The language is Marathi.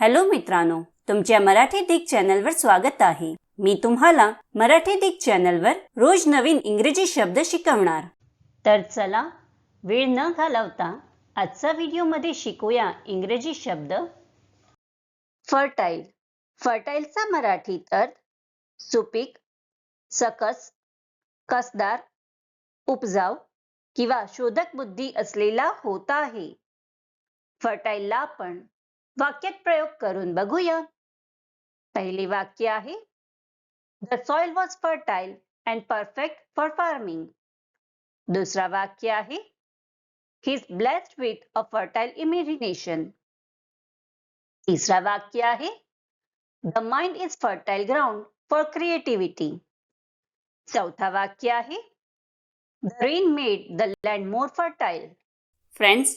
हॅलो मित्रांनो तुमच्या मराठी दिग चॅनलवर स्वागत आहे. मी तुम्हाला मराठी दिग चॅनलवर रोज नवीन इंग्रजी शब्द शिकवणार. तर चला वेळ न घालवता आजचा व्हिडिओमध्ये शिकूया इंग्रजी शब्द. फर्टाईल. फर्टाईलचा मराठीत अर्थ सुपीक सकस कसदार उपजाऊ किंवा शोधक बुद्धी असलेला होत आहे. फर्टाईलला आपण वाक्यात प्रयोग करून बघूया. पहिले वाक्य आहे the soil was fertile and perfect for farming दुसरा वाक्य आहे he is blessed with a fertile imagination तिसरा वाक्य आहे the mind is fertile ground for creativity चौथा वाक्य आहे the rain made the land more fertile friends